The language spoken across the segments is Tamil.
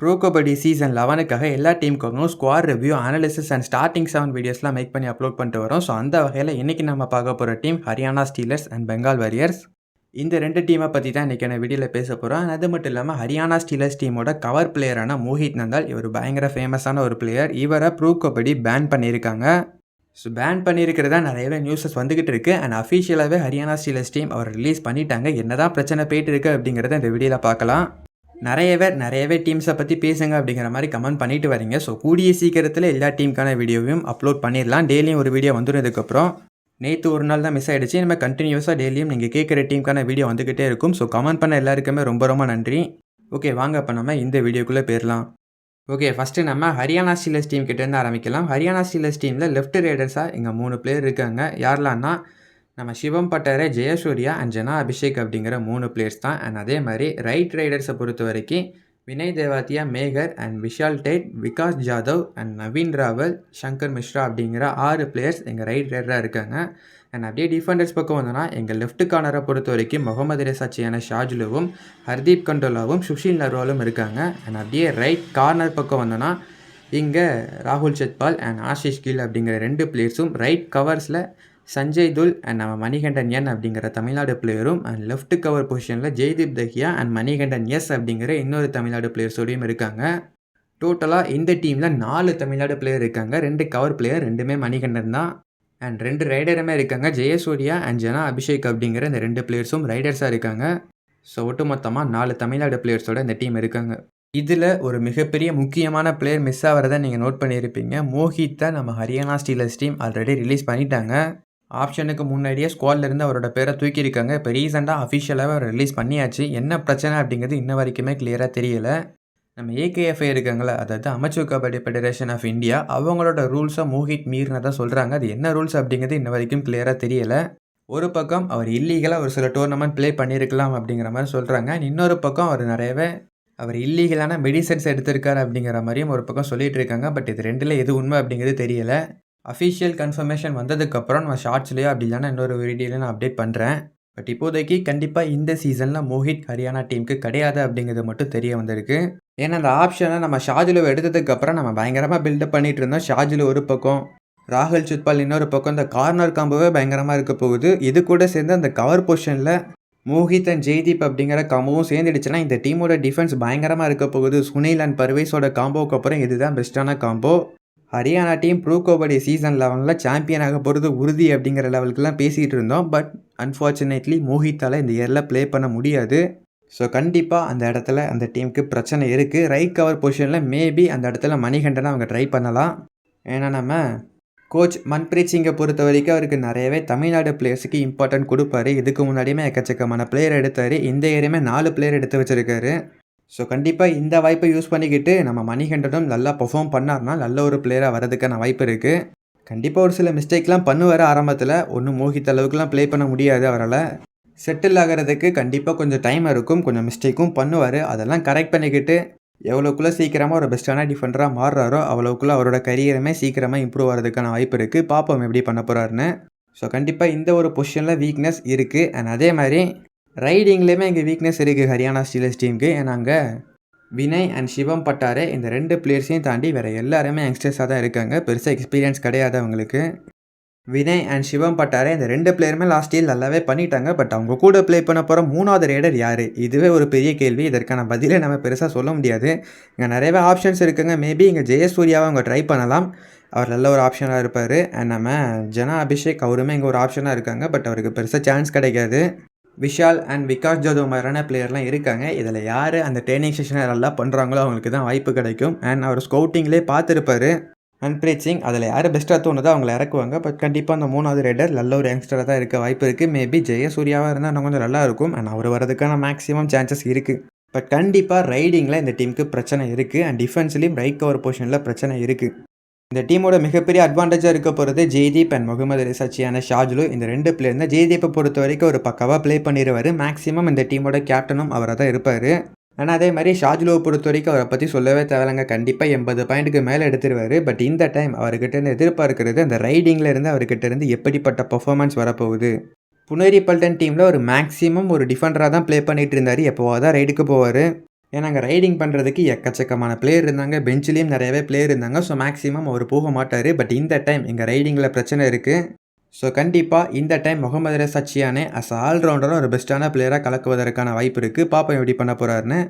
ப்ரோ கபடி சீசன் லெவனுக்காக எல்லா டீமுக்காகவும் squad review analysis and starting seven வீடியோஸ்லாம் மேக் பண்ணி அப்லோட் பண்ணிட்டு வரோம். ஸோ அந்த வகையில் இன்றைக்கி நம்ம பார்க்க போகிற team Haryana Steelers and Bengal Warriors இந்த ரெண்டு டீமை பற்றி தான் இன்றைக்கான வீடியோவில் பேச போகிறோம் அது மட்டும் இல்லாமல் ஹரியானா ஸ்டீலர்ஸ் டீமோட கவர் பிளேயரான மோஹித் நந்தால் இவர் பயங்கர ஃபேமஸான ஒரு பிளேயர் இவரை ப்ரோ கபடி பேன் பண்ணியிருக்காங்க. ஸோ பேன் பண்ணியிருக்கிறதா நிறையவே நியூஸஸ் வந்துக்கிட்டு இருக்கு. அண்ட் அஃபிஷியலாகவே ஹரியானா ஸ்டீலர்ஸ் டீம் அவர் ரிலீஸ் பண்ணிட்டாங்க. என்னதான் பிரச்சனை போயிட்டு இருக்குது அப்படிங்கிறத இந்த வீடியோவில் பார்க்கலாம். நிறைய பேர் நிறையவே டீம்ஸை பற்றி பேசுங்க அப்படிங்கிற மாதிரி கமெண்ட் பண்ணிட்டு வரீங்க ஸோ கூடிய சீக்கிரத்தில் எல்லா டீமுக்கான வீடியோவையும் அப்லோட் பண்ணிடலாம். டெய்லியும் ஒரு வீடியோ வந்துடுறதுக்கப்புறம் நேற்று ஒரு நாள் தான் மிஸ் ஆகிடுச்சு நம்ம கண்டினியூஸாக டெய்லியும் நீங்கள் கேட்குற டீமுக்கான வீடியோ வந்துக்கிட்டே இருக்கும். ஸோ கமெண்ட் பண்ண எல்லாருக்குமே ரொம்ப ரொம்ப நன்றி. ஓகே வாங்க அப்போ நம்ம இந்த வீடியோக்குள்ளே போயிடலாம். ஓகே ஃபஸ்ட்டு நம்ம ஹரியானா ஸ்டீலர்ஸ் டீம் கிட்டேருந்து ஆரம்பிக்கலாம். ஹரியானா ஸ்டீலர்ஸ் டீமில் லெஃப்ட் ரைடர்ஸாக இங்கே மூணு பிளேயர் இருக்காங்க. யாரெல்லாம்னா நம்ம சிவம் பட்டரை ஜெயசூர்யா அண்ட் ஜனா அபிஷேக் அப்படிங்கிற மூணு பிளேயர்ஸ் தான். அண்ட் அதே மாதிரி ரைட் ரைடர்ஸை பொறுத்த வரைக்கும் Vinay தேவாத்தியா maker and Vishal Tate Vikas Jadhav and Naveen Rawal Shankar Mishra அப்படிங்கிற ஆறு பிளேயர்ஸ் எங்கள் ரைட் ரைடராக இருக்காங்க. அண்ட் அப்படியே டிஃபெண்டர்ஸ் பக்கம் வந்தோன்னா எங்கள் லெஃப்ட் கார்னரை பொறுத்த வரைக்கும் முகமது ரேசாச்சியான ஷாஜுலுவும் ஹர்தீப் கண்டோலாவும் சுஷில் நர்வாலும் இருக்காங்க. அண்ட் அப்படியே ரைட் கார்னர் பக்கம் வந்தோன்னா இங்கே ராகுல் சத்பால் அண்ட் ஆஷிஷ் கில் அப்படிங்கிற ரெண்டு பிளேயர்ஸும் ரைட் கவர்ஸில் சஞ்சய் துல் அண்ட் நம்ம மணிகண்டன் என் அப்படிங்கிற தமிழ்நாடு பிளேயரும் அண்ட் லெஃப்ட் கவர் பொசிஷனில் ஜெய்தீப் தஹியா அண்ட் மணிகண்டன் எஸ் அப்படிங்கிற இன்னொரு தமிழ்நாடு பிளேயர்ஸோடையும் இருக்காங்க. டோட்டலாக இந்த டீமில் நாலு தமிழ்நாடு பிளேயர் இருக்காங்க. ரெண்டு கவர் பிளேயர் ரெண்டுமே மணிகண்டன் தான். அண்ட் ரெண்டு ரைடருமே இருக்காங்க. ஜெயசூர்யா அண்ட் ஜனா அபிஷேக் அப்படிங்கிற இந்த ரெண்டு பிளேயர்ஸும் ரைடர்ஸாக இருக்காங்க. ஸோ ஒட்டுமொத்தமாக நாலு தமிழ்நாடு பிளேயர்ஸோட இந்த டீம் இருக்காங்க. இதில் ஒரு மிகப்பெரிய முக்கியமான பிளேயர் மிஸ் ஆகிறத நீங்கள் நோட் பண்ணியிருப்பீங்க. மோஹித்தை நம்ம Haryana Steelers team already release பண்ணிட்டாங்க. ஆப்ஷனுக்கு முன்னாடியே ஸ்குவாட்லேருந்து அவரோட பேரை தூக்கியிருக்காங்க. இப்போ ரீசெண்டாக அஃபிஷியலாக அவர் ரிலீஸ் பண்ணியாச்சு. என்ன பிரச்சனை அப்படிங்கிறது இன்ன வரைக்குமே கிளியராக தெரியல. நம்ம ஏகேஎஃப்ஐ இருக்காங்களே அதாவது அமைச்சர் கபடி ஃபெடரேஷன் ஆஃப் இந்தியா அவங்களோட ரூல்ஸை மோஹித் மீறினதாக சொல்கிறாங்க அது என்ன ரூல்ஸ் அப்படிங்கிறது இன்ன வரைக்கும் கிளியராக தெரியலை. ஒரு பக்கம் அவர் இல்லீகலாக ஒரு சில டோர்னமெண்ட் ப்ளே பண்ணியிருக்கலாம் அப்படிங்கிற மாதிரி சொல்கிறாங்க இன்னொரு பக்கம் அவர் நிறையவே அவர் இல்லீகலான மெடிசன்ஸ் எடுத்திருக்காரு அப்படிங்கிற மாதிரியும் ஒரு பக்கம் சொல்லிகிட்டு இருக்காங்க. பட் இது ரெண்டில் எது உண்மை அப்படிங்கிறது தெரியலை. அஃபிஷியல் கன்ஃபர்மேஷன் வந்ததுக்கப்புறம் நான் ஷார்ட்ஸ்லேயோ அப்படி இல்லைனா இன்னொரு வீடியோவில் நான் அப்டேட் பண்ணுறேன் பட் இப்போதைக்கு கண்டிப்பாக இந்த சீசனில் மோஹித் ஹரியானா டீமுக்கு கிடையாது அப்படிங்கிறது மட்டும் தெரிய வந்திருக்கு. ஏன்னா அந்த ஆப்ஷனை நம்ம ஷாஜுலோ எடுத்ததுக்கப்புறம் நம்ம பயங்கரமாக பில்டப் பண்ணிகிட்டு இருந்தோம். ஷாஜுலோ ஒரு பக்கம் ராகுல் சுத்பால் இன்னொரு பக்கம் இந்த கார்னர் காம்போவே பயங்கரமாக இருக்க போகுது. இது கூட சேர்ந்து அந்த கவர் பொசிஷனில் மோஹித் அண்ட் ஜெய்தீப் அப்படிங்கிற காம்போவும் சேர்ந்துடுச்சுன்னா இந்த டீமோட டிஃபென்ஸ் பயங்கரமாக இருக்க போகுது. சுனில் அண்ட் பர்வேஸோட காம்போவுக்கு அப்புறம் இதுதான் பெஸ்ட்டான combo Haryana team pro kabaddi season லெவனில் சாம்பியனாக போகிறது உறுதி அப்படிங்கிற லெவலுக்குலாம் பேசிகிட்டு இருந்தோம். பட் அன்ஃபார்ச்சுனேட்லி மோஹித்தால் இந்த இயரில் ப்ளே பண்ண முடியாது. ஸோ கண்டிப்பாக அந்த இடத்துல அந்த டீமுக்கு பிரச்சனை இருக்குது ரைட் கவர் பொசிஷனில் மேபி அந்த இடத்துல மணிகண்டனை அவங்க ட்ரை பண்ணலாம். ஏன்னா நம்ம கோச் மன்பிரீத் சிங்கை பொறுத்த வரைக்கும் அவருக்கு நிறையவே தமிழ்நாடு பிளேயர்ஸுக்கு இம்பார்ட்டன்ட் கொடுப்பாரு. இதுக்கு முன்னாடியுமே எக்கச்சக்கமான பிளேயர் எடுத்தார். இந்த ஏரியுமே நாலு பிளேயர் எடுத்து வச்சுருக்காரு. ஸோ கண்டிப்பாக இந்த வாய்ப்பை யூஸ் பண்ணிக்கிட்டு நம்ம மணிகண்டனும் நல்லா பர்ஃபார்ம் பண்ணார்னா நல்ல ஒரு பிளேயராக வரதுக்கான வாய்ப்பு இருக்குது கண்டிப்பாக ஒரு சில மிஸ்டேக்லாம் பண்ணுவார் ஆரம்பத்தில் ஒன்றும் மோகித்த அளவுக்குலாம் ப்ளே பண்ண முடியாது அவரால். செட்டில் ஆகிறதுக்கு கண்டிப்பாக கொஞ்சம் டைம் இருக்கும் கொஞ்சம் மிஸ்டேக்கும் பண்ணுவார். அதெல்லாம் கரெக்ட் பண்ணிக்கிட்டு எவ்வளோக்குள்ளே சீக்கிரமாக ஒரு பெஸ்ட்டான டிஃபெண்டராக மாறுறாரோ அவ்வளோக்குள்ளே அவரோட கரியருமே சீக்கிரமாக இம்ப்ரூவ் ஆகிறதுக்கான வாய்ப்பு இருக்குது பார்ப்போம் எப்படி பண்ண போகிறாருன்னு ஸோ கண்டிப்பாக இந்த ஒரு பொசிஷனில் வீக்னஸ் இருக்குது அண்ட் அதே மாதிரி ரைடிங்லேயுமே இங்கே வீக்னஸ் இருக்குது ஹரியானா ஸ்டீலர்ஸ் டீமுக்கு ஏன்னா அங்கே வினய் அண்ட் சிவம் பட்டாரே இந்த ரெண்டு பிளேயர்ஸையும் தாண்டி வேறு எல்லாருமே யங்ஸ்டர்ஸாக தான் இருக்காங்க. பெருசாக எக்ஸ்பீரியன்ஸ் கிடையாது அவங்களுக்கு. வினய் அண்ட் சிவம் பட்டாரே இந்த ரெண்டு பிளேயருமே லாஸ்ட் இயர் நல்லாவே பண்ணிட்டாங்க. பட் அவங்க கூட ப்ளே பண்ண போகிற மூணாவது ரேடர் யார்? இதுவே ஒரு பெரிய கேள்வி. இதற்கான பதிலே நம்ம பெருசாக சொல்ல முடியாது. இங்கே நிறையவே ஆப்ஷன்ஸ் இருக்குங்க. மேபி இங்கே ஜெயசூர்யாவை அவங்க ட்ரை பண்ணலாம். அவர் நல்ல ஒரு ஆப்ஷனாக இருப்பார். அண்ட் நம்ம ஜனா அபிஷேக் அவருமே இங்கே ஒரு ஆப்ஷனாக இருக்காங்க. பட் அவருக்கு பெருசாக சான்ஸ் கிடைக்காது. விஷால் அண்ட் விகாஷ் ஜாதவ் மாதிரியான பிளேயர்லாம் இருக்காங்க. இதில் யார் அந்த ட்ரைனிங் செஷனை நல்லா பண்ணுறாங்களோ அவங்களுக்கு தான் வாய்ப்பு கிடைக்கும். அண்ட் அவர் ஸ்கவுட்டிங்லேயே பார்த்துருப்பாரு. மன்பிரீத் சிங் அதில் யார் பெஸ்ட்டாக தோணுதோ அவங்கள இறக்குவாங்க. பட் கண்டிப்பாக அந்த மூணாவது ரைடர் நல்ல ஒரு யங்ஸ்டராக தான் இருக்க வாய்ப்பு இருக்குது மேபி ஜெயசூர்யாவாக இருந்தால் இன்னும் கொஞ்சம் நல்லா இருக்கும். அண்ட் அவர் வரதுக்கான மேக்ஸிமம் சான்சஸ் இருக்குது பட் கண்டிப்பாக ரைடிங்கில் இந்த டீமுக்கு பிரச்சனை இருக்குது அண்ட் டிஃபென்ஸ்லேயும் ரைட் கவர் பொசிஷனில் பிரச்சனை இருக்குது இந்த டீமோட மிகப்பெரிய அட்வான்டேஜாக இருக்க போகிறது ஜெய்தீப் அண்ட் முகமது ரிசச்சியான ஷாஜ்லு. இந்த ரெண்டு பிளேயர் தான் ஜெய்தீப்பை பொறுத்த வரைக்கும் ஒரு பக்காவாக ப்ளே பண்ணிடுவார் மேக்ஸிமம் இந்த டீமோட கேப்டனும் அவராக தான் இருப்பார். ஆனால் அதே மாதிரி ஷாஜ்லுவை பொறுத்த வரைக்கும் அவரை பற்றி சொல்லவே தேவையில்லைங்க. கண்டிப்பாக எண்பது பாயிண்ட்டுக்கு மேலே எடுத்துருவார். பட் இந்த டைம் அவர்கிட்ட இருந்து எதிர்பார்க்கிறது அந்த ரைடிங்கில் இருந்து அவர்கிட்ட இருந்து எப்படிப்பட்ட பர்ஃபார்மன்ஸ் வரப்போகுது? புனேரி பல்டன் டீமில் ஒரு மேக்ஸிமம் ஒரு டிஃபெண்டராக தான் ப்ளே பண்ணிகிட்டு இருந்தார். எப்போவாக தான் ரைடுக்கு போவார். ஏன்னா அங்கே ரைடிங் பண்ணுறதுக்கு எக்கச்சக்கமான பிளேயர் இருந்தாங்க. பெஞ்சிலையும் நிறையவே பிளேயர் இருந்தாங்க. ஸோ மேக்ஸிமம் அவர் போக மாட்டார். பட் இந்த டைம் எங்கள் ரைடிங்கில் பிரச்சனை இருக்குது ஸோ கண்டிப்பாக இந்த time Mohammad Reza Chiyaneh as ஆல்ரவுண்டரும் ஒரு பெஸ்ட்டான பிளேயராக கலக்குவதற்கான வாய்ப்பு இருக்குது பாப்போம் எப்படி பண்ண போகிறாருன்னு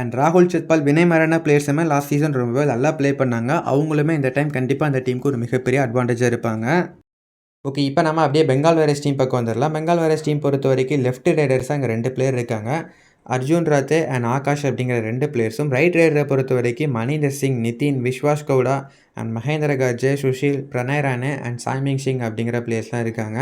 அண்ட் ராகுல் சித்பால் வினய் மரண பிளேயர்ஸுமே லாஸ்ட் சீசன் ரொம்பவே நல்லா ப்ளே பண்ணாங்க. அவங்களுமே இந்த டைம் கண்டிப்பாக அந்த டீமுக்கு ஒரு மிகப்பெரிய அட்வான்டேஜாக இருப்பாங்க. ஓகே இப்போ நம்ம அப்படியே பெங்கால் வேரஸ் டீம் பக்கம் வந்துடலாம். பெங்கால் வேரஸ் டீம் பொறுத்த வரைக்கும் லெஃப்ட் ரைடர்ஸாக அங்கே ரெண்டு பிளேயர் இருக்காங்க. அர்ஜுன் ராத்தே அண்ட் ஆகாஷ் அப்படிங்கிற ரெண்டு பிளேயர்ஸும் ரைட் ரைடரை பொறுத்த வரைக்கும் மணிந்தர் சிங் நிதின் விஸ்வாஸ் கவுடா அண்ட் மகேந்திர கர்ஜே சுஷில் பிரணய் ரானே அண்ட் சாய்மிங் சிங் அப்படிங்கிற பிளேயர்ஸ்லாம் இருக்காங்க.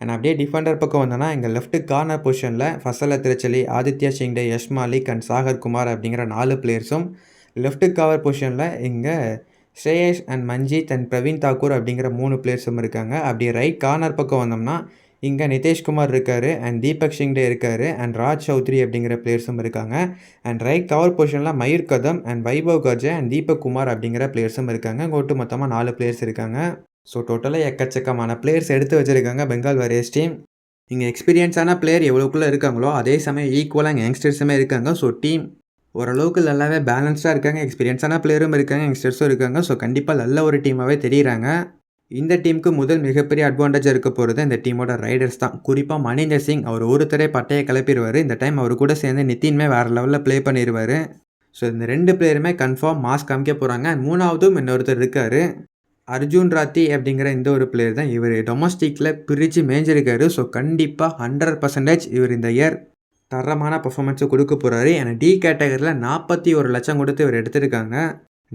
அண்ட் அப்படியே டிஃபெண்டர் பக்கம் வந்தோன்னா எங்கள் லெஃப்ட் கார்னர் பொசிஷனில் Fazel Atrachali Aditya Shinde Yash Malik and Sagar Kumar அப்படிங்கிற நாலு பிளேயர்ஸும் லெஃப்ட் கவர் பொசிஷனில் இங்கே ஸ்ரேயஸ் அண்ட் மஞ்சித் அண்ட் பிரவீன் தாக்கூர் அப்படிங்கிற மூணு பிளேயர்ஸும் இருக்காங்க. அப்படியே ரைட் கார்னர் பக்கம் வந்தோம்னா இங்கே நிதேஷ்குமார் இருக்கார் அண்ட் தீபக் சிங்டே இருக்கார் அண்ட் ராஜ் சௌத்ரி அப்படிங்கிற பிளேயர்ஸும் இருக்காங்க. அண்ட் ரைட் கவர் பொசிஷனில் மயூர் கதம் அண்ட் வைபவ் கர்ஜே அண்ட் தீபக் குமார் அப்படிங்கிற பிளேயர்ஸும் இருக்காங்க. ஒட்டு மொத்தமாக நாலு பிளேயர்ஸ் இருக்காங்க. ஸோ டோட்டலாக எக்கச்சக்கமான பிளேயர்ஸ் எடுத்து வச்சுருக்காங்க பெங்கால் வாரியர்ஸ் டீம் இங்கே எக்ஸ்பீரியன்ஸான பிளேயர் எவ்வளோக்குள்ளே இருக்காங்களோ அதே சமயம் ஈக்குவலாக யங்ஸ்டர்ஸுமே இருக்காங்க. ஸோ டீம் ஓரளவுக்கு நல்லாவே பேலன்ஸ்டாக இருக்காங்க. எக்ஸ்பீரியன்ஸான பிளேயரும் இருக்காங்க யங்ஸ்டர்ஸும் இருக்காங்க. ஸோ கண்டிப்பாக நல்ல ஒரு டீமாகவே தெரியுறாங்க. இந்த டீமுக்கு முதல் மிகப்பெரிய அட்வான்டேஜ் இருக்க போகிறது இந்த டீமோட ரைடர்ஸ் தான். குறிப்பாக மணிந்தர் சிங் அவர் ஒருத்தரே பட்டையை கிளப்பிடுவார். இந்த டைம் அவர் கூட சேர்ந்து நித்தின்மே வேறு லெவலில் ப்ளே பண்ணிடுவார். ஸோ இந்த ரெண்டு பிளேயருமே கன்ஃபார்ம் மாஸ் காமிக்க போகிறாங்க அண்ட் மூணாவதும் இன்னொருத்தர் இருக்கார். அர்ஜுன் ராத்தி அப்படிங்கிற இந்த ஒரு பிளேயர் தான் இவர் டொமஸ்டிக்கில் பிரித்து மேஞ்சிருக்காரு. ஸோ கண்டிப்பாக ஹண்ட்ரட் பர்சன்டேஜ் இவர் இந்த இயர் தரமான பர்ஃபார்மன்ஸை கொடுக்க போகிறாரு ஏன்னா டி கேட்டகரியில் நாற்பத்தி ஒரு லட்சம் கொடுத்து இவர் எடுத்திருக்காங்க.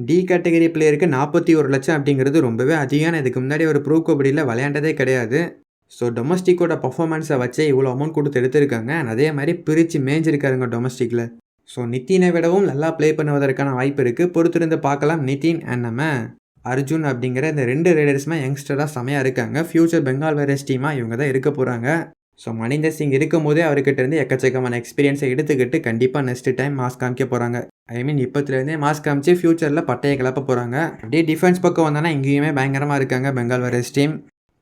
டி கேட்டகரி பிளேயருக்கு நாற்பத்தி ஒரு லட்சம் அப்படிங்கிறது ரொம்பவே அதிகம். இதுக்கு முன்னாடி ஒரு ப்ரூ கபடியில் விளையாண்டதே கிடையாது. ஸோ டொமஸ்டிக்கோட பர்ஃபார்மன்ஸை வச்சே இவ்வளோ அமௌண்ட் கொடுத்து எடுத்திருக்காங்க. அதே மாதிரி பிரித்து மேய்ஞ்சிருக்காருங்க டொமஸ்டிக்கில் ஸோ நித்தினை விடவும் நல்லா ப்ளே பண்ணுவதற்கான வாய்ப்பு இருக்குது பொறுத்திருந்து பார்க்கலாம். நிதின் அண்ட் நம்ம அர்ஜுன் அப்படிங்கிற இந்த ரெண்டு ரைடர்ஸுமே யங்ஸ்டராக செமையாக இருக்காங்க. ஃப்யூச்சர் பெங்கால் வேரஸ் டீமாக இவங்க தான் இருக்க போகிறாங்க ஸோ மணிந்தர் சிங் இருக்கும்போதே அவர்கிட்ட இருந்து எக்கச்சக்கமான எக்ஸ்பீரியன்ஸை எடுத்துக்கிட்டு கண்டிப்பாக நெக்ஸ்ட் டைம் மாஸ்க் காமிக்க போகிறாங்க ஐ மீன் இப்போத்துலேருந்தே மாஸ்க் காமிச்சு ஃப்யூச்சரில் பட்டையை கிளப்ப போகிறாங்க அப்படியே டிஃபென்ஸ் பக்கம் வந்தானா இங்கேயுமே பயங்கரமாக இருக்காங்க பெங்கால் வைரஸ் டீம்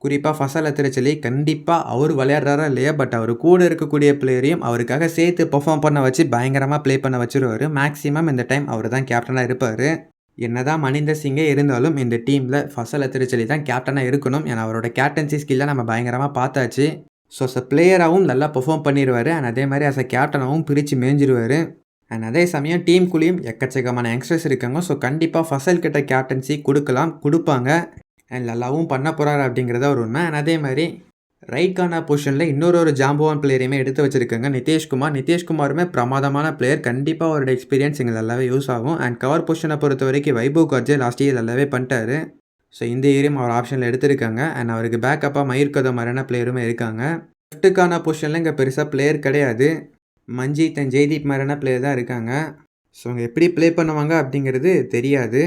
குறிப்பாக ஃபசல் திருச்சலி கண்டிப்பாக அவர் விளையாடுறாரா இல்லையா? பட் அவர் கூட இருக்கக்கூடிய பிளேயரையும் அவருக்காக சேர்த்து பெர்ஃபார்ம் பண்ண வச்சு பயங்கரமாக ப்ளே பண்ண வச்சுருவார். மேக்ஸிமம் இந்த டைம் அவர் தான் கேப்டனாக இருப்பார். என்னதான் மணிந்தர் சிங்கே இருந்தாலும் இந்த டீமில் ஃபசல் திருச்சலி தான் கேப்டனாக இருக்கணும். ஏன்னா அவரோட கேப்டன்சி ஸ்கில்லை நம்ம பயங்கரமாக பார்த்தாச்சு. ஸோ அஸ் அ பிளேயராகவும் நல்லா பெர்ஃபார்ம் பண்ணிடுவார் அண்ட் அதே மாதிரி அஸ் அ கேப்டனாகவும் பிரித்து மேய்ஞ்சிருவார் அண்ட் அதே சமயம் டீமுக்குள்ளேயும் எக்கச்சக்கமான யங்ஸ்டர்ஸ் இருக்காங்க. ஸோ கண்டிப்பாக ஃபசல் கிட்ட கேப்டன்சி கொடுக்கலாம் கொடுப்பாங்க. அண்ட் நல்லாவும் பண்ண போகிறாரு அப்படிங்கிறத ஒரு உண்மை. அண்ட் அதே மாதிரி ரைட் கார்னர் பொசிஷனில் இன்னொரு ஒரு ஜாம்பவான் பிளேயரையுமே எடுத்து வச்சுருக்காங்க. நிதேஷ்குமார். நிதேஷ்குமாருமே பிரமாதமான பிளேயர் கண்டிப்பாக அவரோட எக்ஸ்பீரியன்ஸ் எங்களுக்கு நல்லாவே யூஸ் ஆகும். அண்ட் கவர் பொசிஷனை பொறுத்த வரைக்கும் வைபவ் கார்ஜே லாஸ்ட் இயர் நல்லாவே பண்ணிட்டாரு. ஸோ இந்த ஏரியும் அவர் ஆப்ஷனில் எடுத்திருக்காங்க. அண்ட் அவருக்கு பேக்கப்பாக மயிர் கதம் மாதிரியான பிளேயருமே இருக்காங்க. லெஃப்ட்டுக்கான பொசிஷனில் இங்கே பெருசாக பிளேயர் கிடையாது. மஞ்சித் அண்ட் ஜெய்தீப் மாதிரியான பிளேயர் தான் இருக்காங்க. ஸோ அவங்க எப்படி ப்ளே பண்ணுவாங்க அப்படிங்கிறது தெரியாது.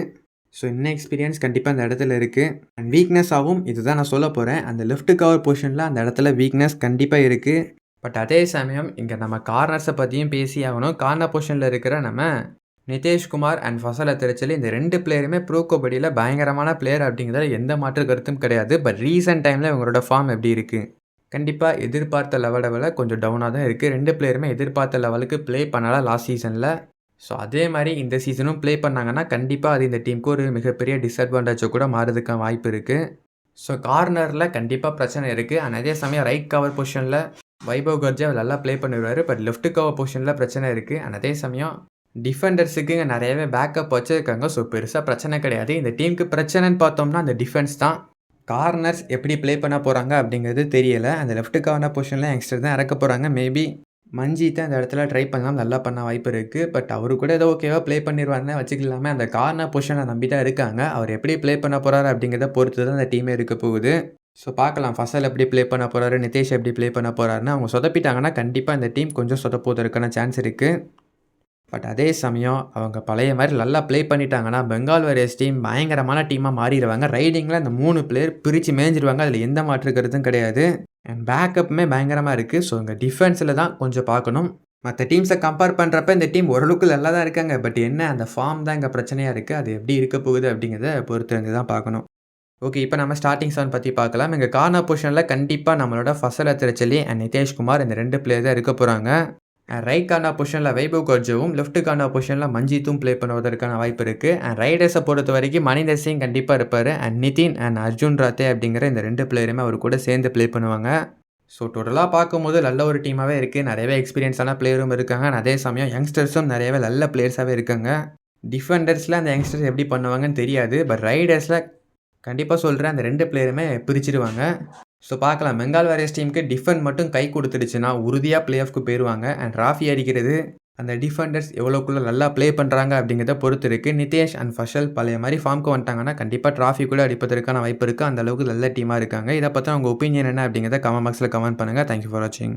ஸோ என்ன எக்ஸ்பீரியன்ஸ் கண்டிப்பாக அந்த இடத்துல இருக்குது அண்ட் வீக்னஸாகவும் இதுதான் நான் சொல்ல போகிறேன் அந்த லெஃப்ட் கவர் பொசிஷனில் அந்த இடத்துல வீக்னஸ் கண்டிப்பாக இருக்குது பட் அதே சமயம் இங்கே நம்ம கார்னர்ஸை பற்றியும் பேசி ஆகணும். கார்னர் பொசிஷனில் இருக்கிற நம்ம நிதேஷ்குமார் அண்ட் ஃபசல திருச்சலி இந்த ரெண்டு பிளேயருமே ப்ரோ கபடியில் பயங்கரமான பிளேயர் அப்படிங்கிறதுல எந்த மாற்று கருத்தும் கிடையாது. பட் ரீசெண்ட் டைமில் இவங்களோட ஃபார்ம் எப்படி இருக்குது கண்டிப்பாக எதிர்பார்த்த லெவலில் கொஞ்சம் டவுனாக தான் இருக்குது ரெண்டு பிளேயருமே எதிர்பார்த்த லெவலுக்கு ப்ளே பண்ணலாம் லாஸ்ட் சீசனில் ஸோ அதே மாதிரி இந்த சீசனும் ப்ளே பண்ணாங்கன்னா கண்டிப்பாக அது இந்த டீமுக்கு ஒரு மிகப்பெரிய டிஸ்அட்வான்டேஜை கூட மாறதுக்கான வாய்ப்பு இருக்குது ஸோ கார்னரில் கண்டிப்பாக பிரச்சனை இருக்குது அண்ட் அதே சமயம் ரைட் கவர் பொசிஷனில் வைபவ் கர்ஜா அவர் நல்லா ப்ளே பண்ணிடுவார். பட் லெஃப்ட் கவர் பொசிஷனில் பிரச்சனை இருக்குது அண்ட் அதே சமயம் டிஃபெண்டர்ஸுக்குங்க நிறையவே பேக்கப் வச்சுருக்காங்க. ஸோ பெருசாக பிரச்சனை கிடையாது. இந்த டீமுக்கு பிரச்சனைன்னு பார்த்தோம்னா அந்த டிஃபென்ஸ் தான். கார்னர்ஸ் எப்படி ப்ளே பண்ண போகிறாங்க அப்படிங்கிறது தெரியலை. அந்த லெஃப்ட்டுக்கான கார்னர் பொசிஷனில் யங்ஸ்டர் தான் இறக்க போகிறாங்க மேபி மஞ்சித்தை அந்த இடத்துல ட்ரை பண்ணலாம். நல்லா பண்ண வாய்ப்பு இருக்குது பட் அவரு கூட ஏதோ ஓகேவா ப்ளே பண்ணிடுவாருன்னு வச்சுக்கலாமே. அந்த கார்னர் பொசிஷனை நம்பி தான் இருக்காங்க. அவர் எப்படி ப்ளே பண்ண போகிறாரு அப்படிங்கிறத பொறுத்து தான் அந்த டீமே இருக்க போகுது. ஸோ பார்க்கலாம். ஃபசல் எப்படி ப்ளே பண்ண போகிறாரு நிதேஷ் எப்படி ப்ளே பண்ண போகிறாருன்னு அவங்க சொதப்பிட்டாங்கன்னா கண்டிப்பாக இந்த டீம் கொஞ்சம் சொதப்போதற்கான சான்ஸ் இருக்குது பட் அதே சமயம் அவங்க பழைய மாதிரி நல்லா ப்ளே பண்ணிட்டாங்கன்னா பெங்கால் வாரியர்ஸ் டீம் பயங்கரமான டீமாக மாறிடுவாங்க ரைடிங்கில் அந்த மூணு பிளேயர் பிரித்து மேய்ஞ்சிருவாங்க. அதில் எந்த மாற்று கருத்தும் கிடையாது. அண்ட் பேக்கப்புமே பயங்கரமாக இருக்குது ஸோ இங்கே டிஃபென்ஸில் தான் கொஞ்சம் பார்க்கணும். மற்ற டீம்ஸை கம்பேர் பண்ணுறப்ப இந்த டீம் ஓரளவுக்கு நல்லா தான் இருக்காங்க. பட் என்ன அந்த ஃபார்ம் தான் இங்கே பிரச்சனையாக இருக்குது அது எப்படி இருக்க போகுது அப்படிங்கிறத பொறுத்து தான் பார்க்கணும். ஓகே இப்போ நம்ம ஸ்டார்டிங் செவன் பற்றி பார்க்கலாம். எங்கள் கார்னர் பொசிஷனில் கண்டிப்பாக நம்மளோட ஃபசல் அத்திரச்சலி அண்ட் நிதேஷ்குமார் இந்த ரெண்டு பிளேயர் தான் இருக்க போகிறாங்க அண்ட் ரைட் பொசிஷனில் வைபவ் கோர்ஜவும் லெஃப்ட்டுக்கான பொசிஷனில் மஞ்சித்தும் ப்ளே பண்ணுவதற்கான வாய்ப்பு இருக்குது அண்ட் ரைடர்ஸை பொறுத்த வரைக்கும் மணிந்தர் சிங் கண்டிப்பாக இருப்பார். அண்ட் நிதின் அண்ட் அர்ஜுன் ராத்தே அப்படிங்கிற இந்த ரெண்டு பிளேயருமே அவர் கூட சேர்ந்து ப்ளே பண்ணுவாங்க. ஸோ டோட்டலாக பார்க்கும்போது நல்ல ஒரு டீமாகவே இருக்குது நிறையவே எக்ஸ்பீரியன்ஸான பிளேயரும் இருக்காங்க. அதே சமயம் யங்ஸ்டர்ஸும் நிறையவே நல்ல பிளேயர்ஸாகவே இருக்காங்க. டிஃபெண்டர்ஸில் அந்த யங்ஸ்டர்ஸ் எப்படி பண்ணுவாங்கன்னு தெரியாது. பட் ரைடர்ஸில் கண்டிப்பாக சொல்கிறேன் அந்த ரெண்டு பிளேயருமே பிரிச்சிருவாங்க. ஸோ பார்க்கலாம். பெங்கால் வாரியர்ஸ் டீமுக்கு டிஃபெண்ட் மட்டும் கை கொடுத்துடுச்சுன்னா உறுதியாக பிளே ஆஃப்க்கு போயிடுவாங்க அண்ட் ராஃபி அடிக்கிறது அந்த டிஃபெண்டர்ஸ் எவ்வளோக்குள்ளே நல்லா ப்ளே பண்ணுறாங்க அப்படிங்கிறத பொறுத்து இருக்குது நிதேஷ் அண்ட் ஃபஷல் பழைய மாதிரி ஃபார்முக்கு வந்துட்டாங்கன்னா கண்டிப்பாக ட்ராஃபிக்குள்ளே அடிப்பதற்கான வாய்ப்பு இருக்குது அந்தளவுக்கு நல்ல டீமாக இருக்காங்க. இதை பற்றி உங்கள் ஒப்பீனியன் என்ன அப்படிங்கிறத கமெண்ட் பாக்ஸில் கமெண்ட் பண்ணுங்கள் தேங்க்யூ ஃபார் வாட்சிங்